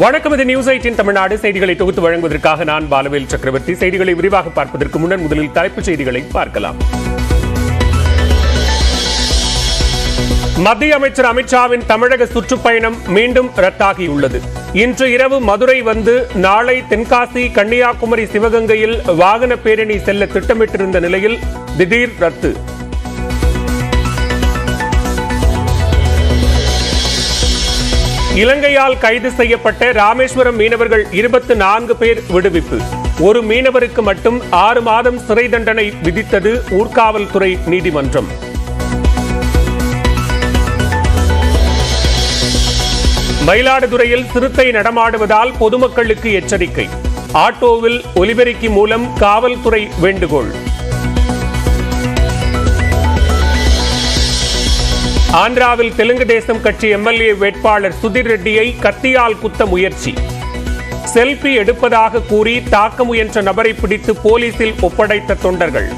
வணக்கம் இது news eighteen Tamil Nadu. செய்திகளை தொகுத்து வழங்குவதற்காக நான் பாலவேல் சக்கரவர்த்தி. செய்திகளை விரிவாக பார்ப்பதற்கு முன்னர் முதலில் தலைப்புச் செய்திகளை பார்க்கலாம். மத்திய அமைச்சர் அமித்ஷாவின் தமிழக சுற்றுப்பயணம் மீண்டும் ரத்தாகியுள்ளது. இன்று இரவு மதுரை வந்து நாளை தென்காசி கன்னியாகுமரி சிவகங்கையில் வாகன பேரணி செல்ல திட்டமிட்டிருந்த நிலையில் திடீர் ரத்து. இலங்கையால் கைது செய்யப்பட்ட ராமேஸ்வரம் மீனவர்கள் இருபத்தி நான்கு பேர் விடுவிப்பு. ஒரு மீனவருக்கு மட்டும் ஆறு மாதம் சிறை தண்டனை விதித்தது ஊர்காவல்துறை நீதிமன்றம். மயிலாடுதுறையில் சிறுத்தை நடமாடுவதால் பொதுமக்களுக்கு எச்சரிக்கை. ஆட்டோவில் ஒலிபெருக்கி மூலம் காவல்துறை வேண்டுகோள். ஆந்திராவில் தெலுங்கு தேசம் கட்சி எம்எல்ஏ வேட்பாளர் சுதிர் ரெட்டியை கத்தியால் குத்த முயற்சி. செல்பி எடுப்பதாக கூறி தாக்க முயன்ற நபரை பிடித்து போலீசில் ஒப்படைத்த தொண்டர்கள்.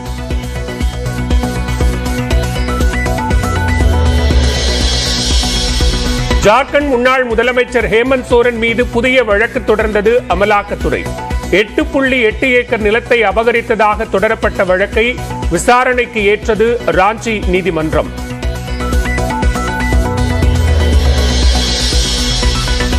ஜார்க்கண்ட் முன்னாள் முதலமைச்சர் ஹேமந்த் சோரன் மீது புதிய வழக்கு தொடர்ந்தது அமலாக்கத்துறை. எட்டு புள்ளி எட்டு ஏக்கர் நிலத்தை அபகரித்ததாக தொடரப்பட்ட வழக்கை விசாரணைக்கு ஏற்றது ராஞ்சி நீதிமன்றம்.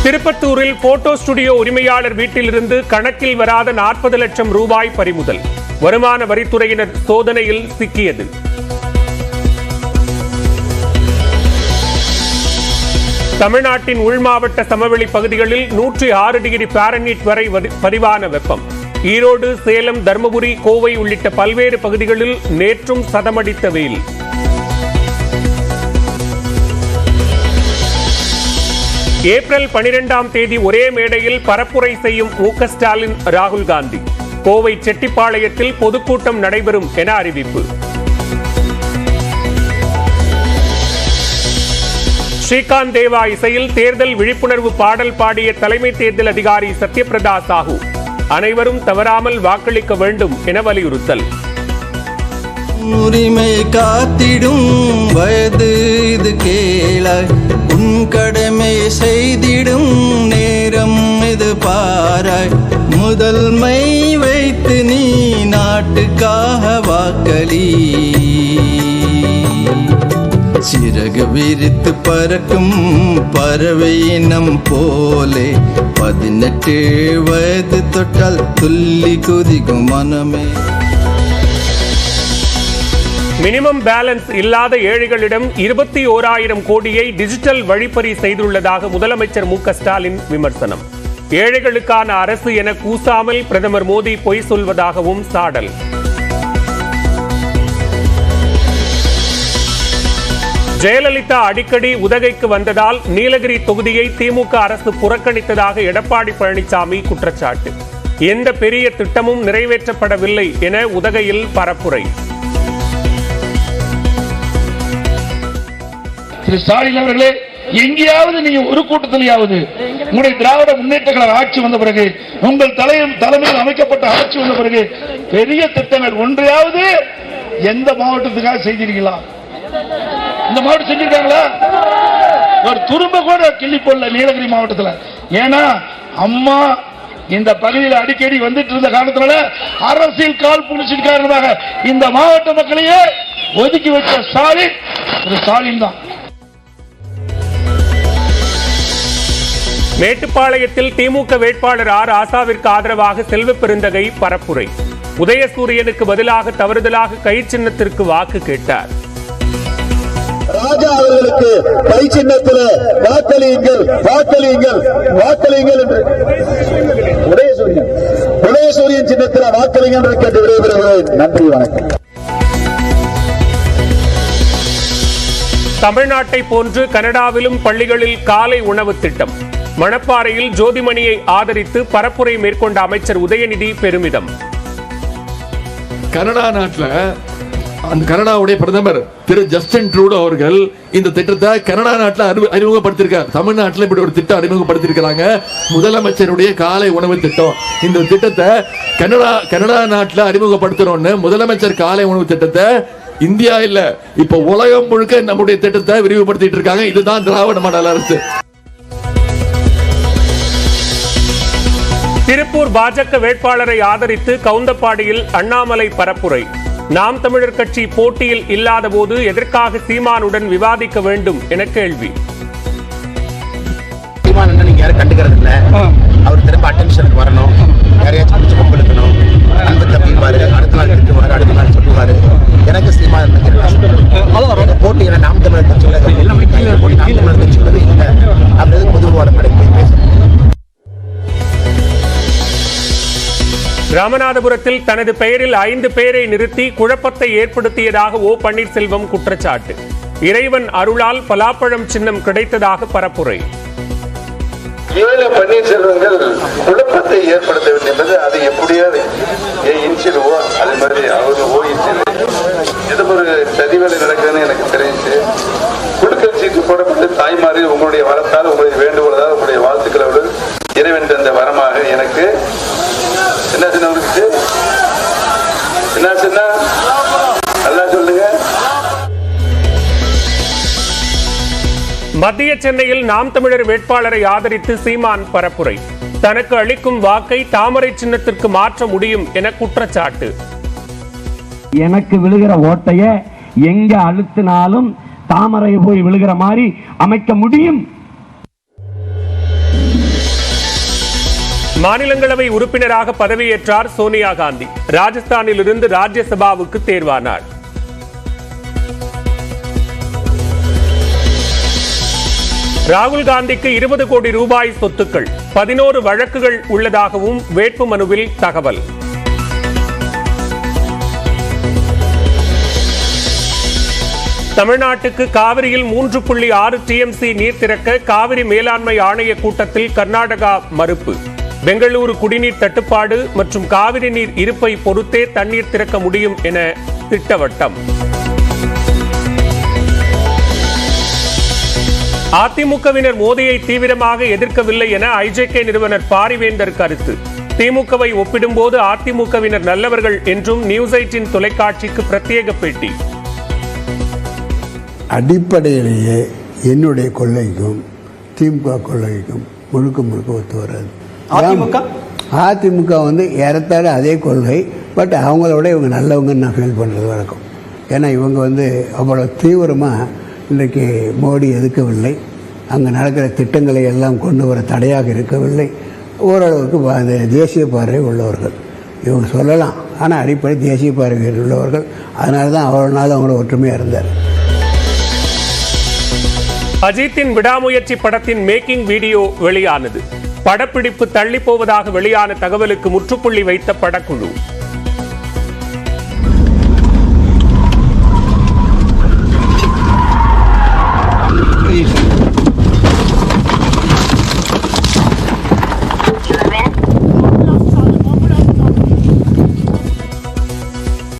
திருப்பத்தூரில் போட்டோ ஸ்டுடியோ உரிமையாளர் வீட்டிலிருந்து கணக்கில் வராத நாற்பது லட்சம் ரூபாய் பறிமுதல். வருமான வரித்துறையினர் சோதனையில் சிக்கியது. தமிழ்நாட்டின் உள் மாவட்ட சமவெளி பகுதிகளில் நூற்றி ஆறு டிகிரி பாரன்ஹீட் வரை பதிவான வெப்பம். ஈரோடு சேலம் தருமபுரி கோவை உள்ளிட்ட பல்வேறு பகுதிகளில் நேற்றும் சதமடித்த வெயில். ஏப்ரல் பனிரெண்டாம் தேதி ஒரே மேடையில் பரப்புரை செய்யும் மு ஸ்டாலின் ராகுல் காந்தி. கோவை செட்டிப்பாளையத்தில் பொதுக்கூட்டம் நடைபெறும் என அறிவிப்பு. ஸ்ரீகாந்த் தேவா இசையில் தேர்தல் விழிப்புணர்வு பாடல் பாடிய தலைமை தேர்தல் அதிகாரி சத்யபிரதா சாஹூ. அனைவரும் தவறாமல் வாக்களிக்க வேண்டும் என வலியுறுத்தல். உரிமை காத்திடும் வயது இது கேளாய் உன் கடமை செய்திடும் நேரம் இது பாராய். முதல்மை வைத்து நீ நாட்டுக்காக வாக்களி. சிறகு விரித்து பறக்கும் பறவை இனம் போலே பதினெட்டு வயது தொட்டால் துள்ளி குதிக்கும் மனமே. மினிமம் பேலன்ஸ் இல்லாத ஏழைகளிடம் இருபத்தி ஓராயிரம் கோடியை டிஜிட்டல் வழிப்பறி செய்துள்ளதாக முதலமைச்சர் மு க ஸ்டாலின் விமர்சனம். ஏழைகளுக்கான அரசு என கூசாமல் பிரதமர் மோடி பொய் சொல்வதாகவும் சாடல். ஜெயலலிதா அடிக்கடி உதகைக்கு வந்ததால் நீலகிரி தொகுதியை திமுக அரசு புறக்கணித்ததாக எடப்பாடி பழனிசாமி குற்றச்சாட்டு. எந்த பெரிய திட்டமும் நிறைவேற்றப்படவில்லை என உதகையில் பரப்புரை. திரு ஸ்டாலின் அவர்களே எங்கேயாவது நீங்க ஒரு கூட்டத்திலேயாவது உங்களுடைய திராவிட முன்னேற்ற கழக ஆட்சி வந்த பிறகு உங்கள் தலையில் தலைமையில் அமைக்கப்பட்ட ஆட்சி வந்த பிறகு பெரிய திட்டங்கள் ஒன்றையாவது எந்த மாவட்டத்துக்காக செய்திருக்கலாம் இந்த மாவட்டம் செஞ்சிருக்காங்களா? ஒரு துரும்ப கூட கிள்ளி போடல நீலகிரி மாவட்டத்தில். ஏன்னா அம்மா இந்த பகுதியில் அடிக்கடி வந்துட்டு இருந்த காரணத்தினால அரசியல் கால் புடிச்சிட்டு காரணமாக இந்த மாவட்ட மக்களையே ஒதுக்கி வச்ச ஸ்டாலின் ஒரு ஸ்டாலின் தான். மேட்டுப்பாளையத்தில் திமுக வேட்பாளர் ஆர். ஆசாவிற்கு ஆதரவாக செல்வ பெருந்தகை பரப்புரை. உதயசூரியனுக்கு பதிலாக தவறுதலாக கை சின்னத்திற்கு வாக்கு கேட்டார். ராஜா அவர்களுக்கு கை சின்னத்தில வாக்களியுங்கள் வாக்களியுங்கள் வாக்களியுங்கள் என்று. உதயசூரியன் உதயசூரியன் சின்னத்தில வாக்களியுங்கள் என்று கேட்டு விடைபெறுகிறேன். நன்றி வணக்கம். தமிழ்நாட்டை போன்று கனடாவிலும் பள்ளிகளில் காலை உணவு திட்டம். மணப்பாறையில் ஜோதிமணியை ஆதரித்து பரப்புரை மேற்கொண்ட அமைச்சர் உதயநிதி பெருமிதம். கனடா நாட்டில் அந்த கனடாவுடைய பிரதமர் திரு ஜஸ்டின் ட்ரூடோ அவர்கள் இந்த திட்டத்தை கனடா நாட்டில் அறிவு அறிமுகப்படுத்தியிருக்கார் தமிழ்நாட்டில் இப்படி ஒரு திட்டம் அறிமுகப்படுத்தியிருக்கிறாங்க முதலமைச்சருடைய காலை உணவு திட்டம். இந்த திட்டத்தை கனடா கனடா நாட்டில் அறிமுகப்படுத்துறோம்னு முதலமைச்சர் காலை உணவு திட்டத்தை இந்தியா இல்ல இப்போ உலகம் முழுக்க நம்முடைய திட்டத்தை விரிவுபடுத்திட்டு இருக்காங்க. இதுதான் திராவிட மாடல் அரசு. திருப்பூர் பாஜக வேட்பாளரை ஆதரித்து கவுந்தப்பாடியில் அண்ணாமலை பரப்புரை. நாம் தமிழர் கட்சி போட்டியில் இல்லாத போது எதற்காக சீமானுடன் விவாதிக்க வேண்டும் என கேள்வி. சீமான் நீங்க யாரும் கண்டுக்கிறது இல்ல. அவர் திரும்ப அட்டென்ஷனுக்கு வரணும். யாரையாச்சும் பிடிச்சி கொம்பெடுக்கணும் அன்பு தப்பிப்பாரு. அடுத்த நாள் அடுத்த நாள் சொல்லுவாரு. எனக்கு சீமான் எங்க போட்டி என்ன நாம் தமிழர் கட்சியில ராமநாதபுரத்தில் தனது பெயரில் ஐந்து பேரை நிறுத்தி குழப்பத்தை ஏற்படுத்தியதாக ஓ பன்னீர்செல்வம் குற்றச்சாட்டு. இறைவன் அருளால் பலாப்பழம் சின்னம் கிடைத்ததாக பரப்புரை. ஏழு பன்னீர்செல்வங்கள் குழப்பத்தை ஏற்படுத்த வேண்டும் என்பது அது எப்படியாவது ஏ இன்சில் ஓ அது மாதிரி அவரு ஓ இன்சில் எது ஒரு சதிவேலை நடக்குதுன்னு எனக்கு தெரிஞ்சு. குடுக்கல் சீட்டு போடப்பட்டு தாய்மாரி உங்களுடைய வரத்தால் உங்களுடைய வேண்டுகோளால் உங்களுடைய வாழ்த்துக்களோடு இறைவன் தந்த வரமாக எனக்கு என்ன சின்ன என்ன சின்ன? நல்லா சொல்லுங்க. மத்திய சென்னையில் நாம் தமிழர் வேட்பாளரை ஆதரித்து சீமான் பரப்புரை. தனக்கு அளிக்கும் வாக்கை தாமரை சின்னத்திற்கு மாற்ற முடியும் என குற்றச்சாட்டு. எனக்கு விழுகிற ஓட்டைய எங்க அழுத்தினாலும் தாமரை போய் விழுகிற மாதிரி அமைக்க முடியும்? மாநிலங்களவை உறுப்பினராக பதவியேற்றார் சோனியா காந்தி. ராஜஸ்தானில் இருந்து ராஜ்யசபாவுக்கு தேர்வானார். ராகுல் காந்திக்கு இருபது கோடி ரூபாய் சொத்துக்கள் பதினோரு வழக்குகள் உள்ளதாகவும் வேட்பு மனுவில் தகவல். தமிழ்நாட்டுக்கு காவிரியில் மூன்று புள்ளி ஆறு டிஎம்சி நீர் திறக்க காவிரி மேலாண்மை ஆணைய கூட்டத்தில் கர்நாடகா மறுப்பு. பெங்களூரு குடிநீர் தட்டுப்பாடு மற்றும் காவிரி நீர் இருப்பை பொறுத்தே தண்ணீர் திறக்க முடியும் என திட்டவட்டம். அதிமுகவினர் மோதியை தீவிரமாக எதிர்க்கவில்லை என ஐஜேகே நிறுவனர் பாரிவேந்தர் கருத்து. திமுகவை ஒப்பிடும்போது அதிமுகவினர் நல்லவர்கள் என்றும் நியூஸ் எயிட்டின் தொலைக்காட்சிக்கு பிரத்யேக பேட்டி. அடிப்படையிலேயே என்னுடைய கொள்கைக்கும் திமுக கொள்கைக்கும் முழுக்க முழுக்க ஒத்து வராது. அதிமுக? அதிமுக வந்து ஏறத்தாழ அதே கொள்கை பட் அவங்களோட இவங்க நல்லவங்கன்னு நான் ஃபீல் பண்ணுறது வழக்கம். ஏன்னா இவங்க வந்து அவ்வளோ தீவிரமாக இன்றைக்கு மோடி எதுக்கவில்லை. அங்கே நடக்கிற திட்டங்களை எல்லாம் கொண்டு வர தடையாக இருக்கவில்லை. ஓரளவுக்கு அந்த தேசிய பார்வை உள்ளவர்கள். இவங்க சொல்லலாம். ஆனால் அடிப்படை தேசிய பார்வை உள்ளவர்கள். அதனால தான் அவ்வளோ நாள் அவங்களோட ஒற்றுமையாக இருந்தார். அஜித்தின் விடாமுயற்சி படத்தின் மேக்கிங் வீடியோ வெளியானது. படப்பிடிப்பு தள்ளி போவதாக வெளியான தகவலுக்கு முற்றுப்புள்ளி வைத்த படக்குழு.